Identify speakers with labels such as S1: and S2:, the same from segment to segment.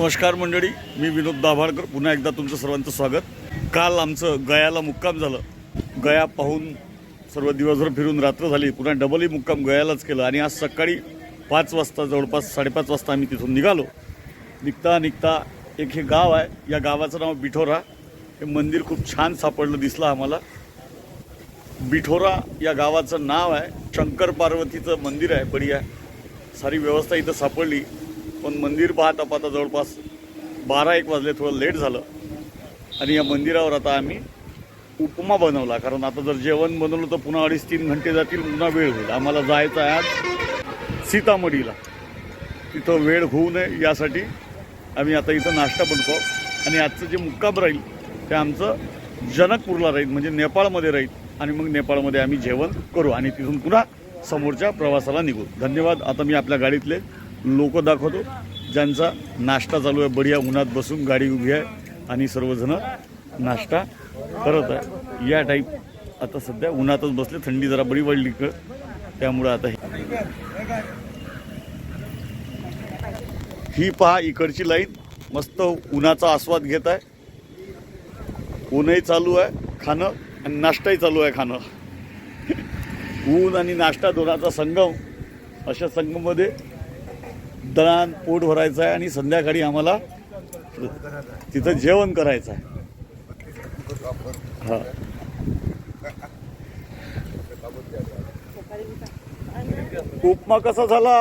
S1: नमस्कार मंडळी मी विनोद दाभाडकर पुन्हा एकदा तुमचं सर्वांचं स्वागत. काल आमचं गयाला मुक्काम झालं. गया पाहून सर्व दिवसभर फिरून रात्र झाली. पुन्हा डबलही मुक्काम गयालाच केलं. आणि आज सकाळी पाच वाजता जवळपास साडेपाच वाजता आम्ही तिथून निघालो. निघता निघता एक हे गाव आहे. या गावाचं नाव बिठोरा. हे मंदिर खूप छान सापडलं दिसलं आम्हाला. बिठोरा या गावाचं नाव आहे. शंकर पार्वतीचं मंदिर आहे. बढिया. सारी व्यवस्था इथं सापडली. पण मंदिर पाहता पाहता जवळपास बारा एक वाजले थोडं लेट झालं. आणि या मंदिरावर आता आम्ही उपमा बनवला कारण आता जर जेवण बनवलं तर पुन्हा अडीच तीन घंटे जातील पुन्हा वेळ होईल. आम्हाला जायचं आहे आज सीतामढीला. तिथं वेळ होऊ नये यासाठी आम्ही आता इथं नाश्ता बनतो. आणि आजचं जे मुक्काम राहील ते आमचं जनकपूरला राहील म्हणजे नेपाळमध्ये राहील. आणि मग नेपाळमध्ये आम्ही जेवण करू आणि तिथून पुन्हा समोरच्या प्रवासाला निघू. धन्यवाद. आता मी आपल्या गाडीतले लोक दाखवतो. ज्यांचा नाश्ता चालू आहे बढिया उन्हात बसून गाडी उभी आहे आणि सर्वजण नाश्ता करत आहे. या टाईप आता सध्या उन्हातच बसले थंडी जरा बरी वाढली क त्यामुळं आता हे ही पहा इकडची लाईन. मस्त उन्हाचा आस्वाद घेत आहे. ऊनही चालू आहे खाणं आणि नाश्ताही चालू आहे खाणं. ऊन आणि नाश्ता दोनाचा संगम. अशा संगममध्ये दळण पोट भरायचं आहे आणि संध्याकाळी आम्हाला तिथं जेवण करायचं आहे. हा. उपमा कसा झाला?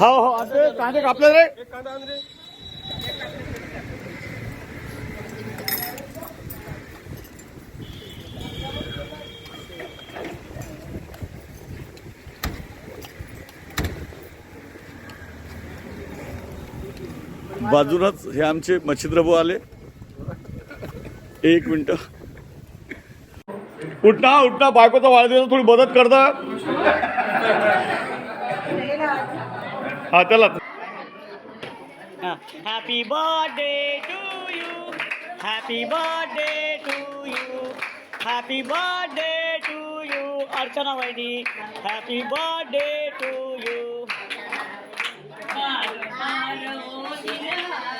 S1: हो हो कांदे कापले रे. बाजूलाच हे आमचे मच्छिद्रभू आले. एक मिनिट. उठना उठना बायकोचा वाढदिवस थोडी मदत करता हा त्याला
S2: happy birthday to you happy birthday to you happy birthday to you Archana Waini happy birthday to you 我是无敌的